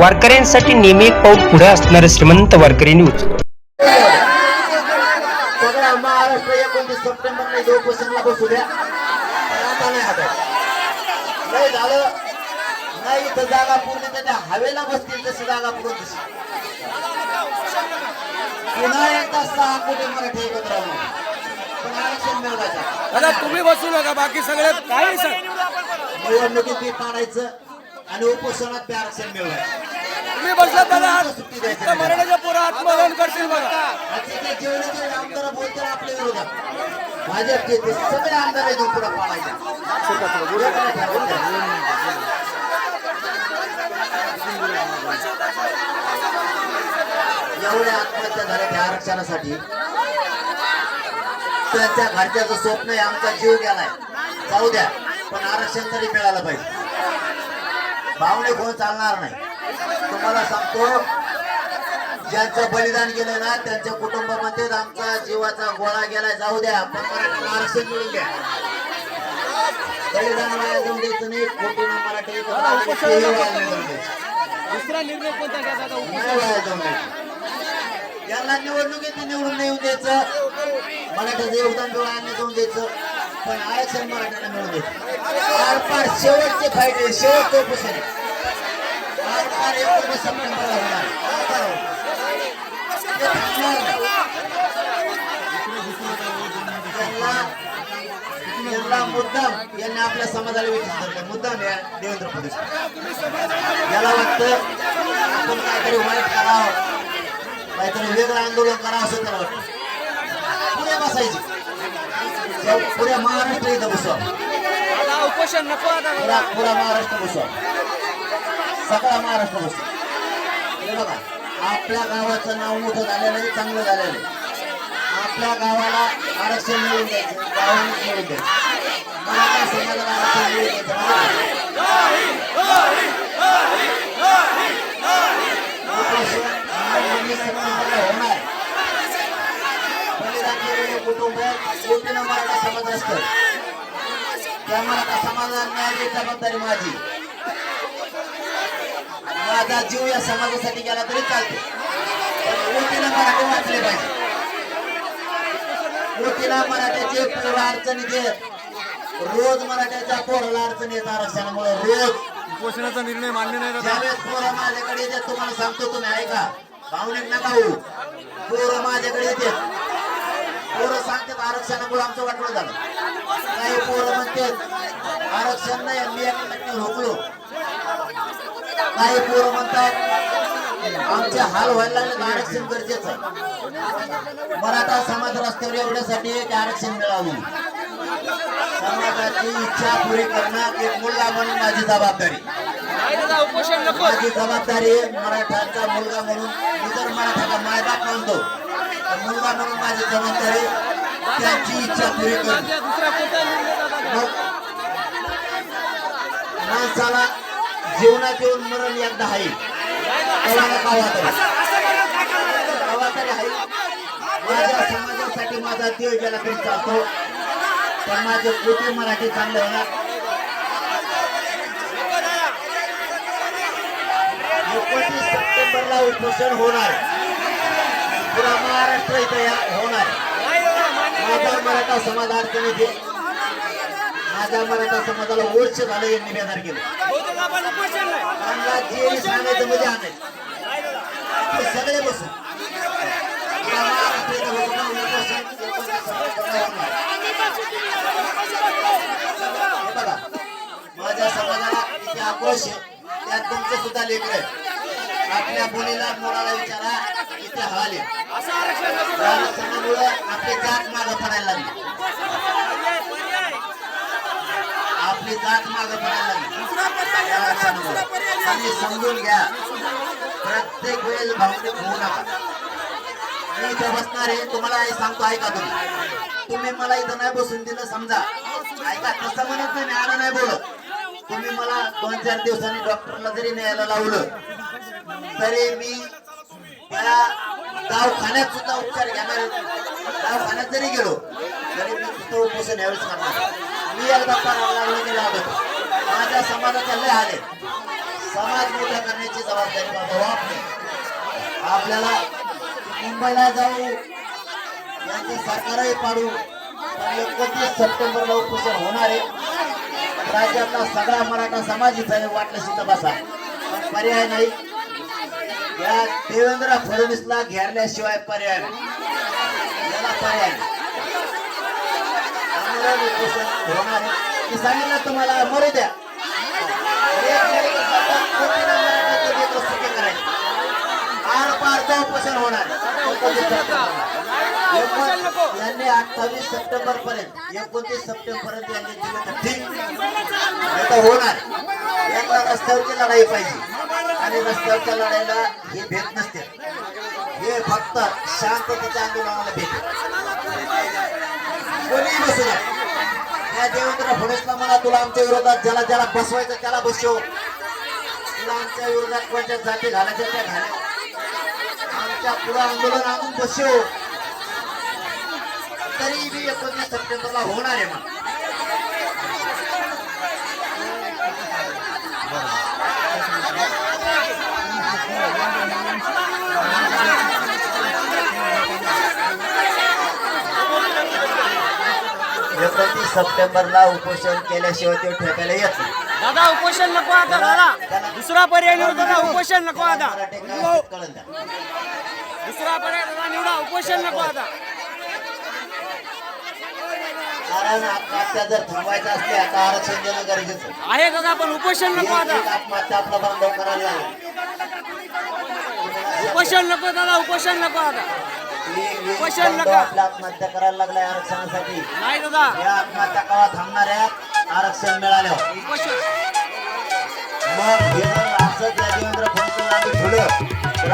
वारकऱ्यांसाठी नेहमी एक पाऊल पुढे असणारे श्रीमंत वारकरी न्यूज. सगळा महाराष्ट्र एकोणतीस सप्टेंबर नाही जो क्वेश्चनला बसू द्या. पण आता नाही हातात नाही झालं नाही इथं जागा पूर्ण तर त्या हवेला बसतील तशी जागा तशी. पुन्हा एकदा सहा कोटी मराठी एकत्र राहून पण आरक्षण मिळवायचं. दादा तुम्ही बसू नका बाकी सगळे काही सर निवडणुकीत बी पाडायचं आणि उपोषणात बी आरक्षण मिळवायचं. तुम्ही बसला दादा त्या मराठ्याच्या पोरं आत्मदहन करतील बघा. आता बोलतील आपल्या विरोधात. भाजपचे ते सगळे आमदार इथून पुढे पाडायचे एवढ्या आत्महत्या झाल्या त्या आरक्षणासाठी. त्यांच्या घरच्याचं स्वप्न आहे आमचा जीव गेलाय. जाऊ द्या पण आरक्षण तरी मिळालं पाहिजे. भावने कोण चालणार नाही. तुम्हाला सांगतो ज्यांचं बलिदान केलं ना त्यांच्या कुटुंबामध्ये आमचा जीवाचा गोळा गेलाय. जाऊ द्या पण आरक्षण मिळून द्या बलिदान वाया जाऊन द्यायचं नाही कोटीनं मराठी. दुसरा निर्णय कोणता घ्या जाऊन द्यायचं. यांना निवडणुकीत निवडून नाही येऊन द्यायचं. मराठ्याचं योगदान नाही जाऊन द्यायचं. पण आरक्षण मराठ्याला मिळून द्यायचं शेवटचे फायदे शेवट चौकशी आहे. एकोणीस सप्टेंबरला होणार मुद्दाम यांनी आपल्या समाजाला विचार धरलं मुद्दाम या देवेंद्र फडणवीस. याला वाटतं आपण काहीतरी वाईट करावं. काहीतरी वेगळं आंदोलन करावं असं त्याला वाटतं. पुढे बसायचे. पुढे महाराष्ट्र इथं बसवा. उपोषण नको पुरा महाराष्ट्र बसवा. सगळा महाराष्ट्र बसवा हे बघा आपल्या गावाचं नाव मोठं झालेलं आहे चांगलं झालेलं आहे आपल्या गावाला आरक्षण मिळून द्यायचं गावाने मिळून द्यायचं मराठा समाजाला आरक्षण मिळून द्यायचं उपोषण आंदोलन सप्टेंबरला होणार बलिदान केलेले कुटुंब मराठा समाज असतं त्या मराठा समाजाला न्याय द्यायची जबाबदारी माझी माझा जीव या समाजासाठी गेला तरी चालते पण कोटीनं मराठी वाचले पाहिजे. कोटीला मराठ्याचे पोरं अडचणीत येत रोज मराठ्याच्या पोराला अडचण येत आरक्षणामुळे रोज. उपोषणाचा निर्णय मान्य नाही ज्यावेळेस पोरं माझ्याकडे येते तुम्हाला सांगतो तुम्ही ऐका. भावनिक नका होऊ पोरं माझ्याकडे येते पोरं सांगतात आरक्षणामुळे आमचं वाटलं झालं. काही पोरं म्हणतात आरक्षण नाही मी एक टक्के रोखलो. काही पोरं म्हणतात आमचे हाल व्हायला लागले तर आरक्षण गरजेचं आहे. मराठा समाज रस्त्यावर एवढ्यासाठी एक आरक्षण मिळावं. समाजाची इच्छा पुरी करणं एक मुलगा म्हणून माझी जबाबदारी. माझी जबाबदारी आहे मराठाचा मुलगा म्हणून मी जर मराठाचा मायबाप मानतो मुलगा म्हणून माझी जबाबदारी त्यांची इच्छा पुरी करणं मग माणसाला जीवनात येऊन मरण एकदा आहे. माझ्या समाजासाठी माझा देव गेला करीत असतो पण माझे कोटी मराठी चांगले होणार. एकोणतीस सप्टेंबरला उपोषण होणार. पुरा महाराष्ट्र इथं या होणार. माझा मराठा समाज अडचणीत आहे. माझ्या मराठा समाजाला वर्ष झालं यांनी बेदार केलं. त्यांना जे सांगायचं म्हणजे आणायचं सगळे बसून बघा माझ्या समाजाला किती आक्रोश आहे. त्यात तुमचं सुद्धा लेकर आहे आपल्या मुलीला मुलाला विचारा इथे हवाले समाजामुळे आपली जात मागं पडायला लागली. आपली जात मागं पडायला आणि समजून घ्या. प्रत्येक वेळेस भावनिक होऊ नका. मी इथं बसणार आहे तुम्हाला हे सांगतो ऐका तुम्ही. तुम्ही मला इथं नाही बसून दिलं समजा. ऐका तसं म्हणत नाही मी आलं नाही बोलत. तुम्ही मला दोन चार दिवसांनी डॉक्टरला जरी न्यायला लावलं तरी मी त्या दवाखान्यात सुद्धा उपचार घेणार दवाखान्यात जरी गेलो तरी मी सुद्धा उपोषण यावेळेस करणार मी एकदा पराला लागलो की लागत माझ्या समाजाचा लय आले समाज मोठा करण्याची जबाबदारी बाबा आपली आपल्याला मुंबईला जाऊ यांचं सरकारही पाडू एकतीस एकोणतीस सप्टेंबरला उपोषण होणार आहे. राज्यातला सगळा मराठा समाज इथं वाटलं तिथं बसा. पण पर्याय नाही. या देवेंद्र फडणवीसला घेरल्याशिवाय पर्याय नाही. याला पर्याय नाही. आंदोलन उपोषण होणार आहे. मी सांगितलं तुम्हाला मरू द्या. उपोषण होणार. यांनी अठ्ठावीस सप्टेंबर पर्यंत एकोणतीस सप्टेंबर पर्यंत यांनी दिलं तर ठीक. तर होणार. यांना रस्त्यावरची लढाई पाहिजे. आणि रस्त्यावरच्या लढाईला हे भेट नसते. हे फक्त शांततेच्या आंदोलनाला भेट. कोणी बसू द्या. या देवेंद्र फडणवीसला म्हणा तुला आमच्या विरोधात ज्याला ज्याला बसवायचं त्याला बसव. तुला आमच्या विरोधात कोणत्या जाती घालायच्या त्या घाल्या आमच्या पुढं आंदोलन आणून बसव. तरी बी एकोणतीस सप्टेंबरला होणार आहे मग एकोणतीस सप्टेंबरला उपोषण केल्याशिवाय ते ठेकायला येत नाही दादा उपोषण नको आता दादा दुसरा पर्याय निवड दादा उपोषण नको आता द्या. दुसरा पर्याय दादा निवडा उपोषण नको आता कारण आत्महत्या जर थांबवायच्या असल्या तर आरक्षण देणं गरजेचं आहे. आहे दादा पण उपोषण नको आता एक आत्महत्या आपला बंद करायला लागेल. उपोषण नको दादा उपोषण नको आता आत्महत्या करायला लागलाय आरक्षणासाठी. नाही दादा. या आत्महत्या कवा थांबणार आहेत आरक्षण उपोषण मग असं त्या देवेंद्र फडणवीस ठेवलं तर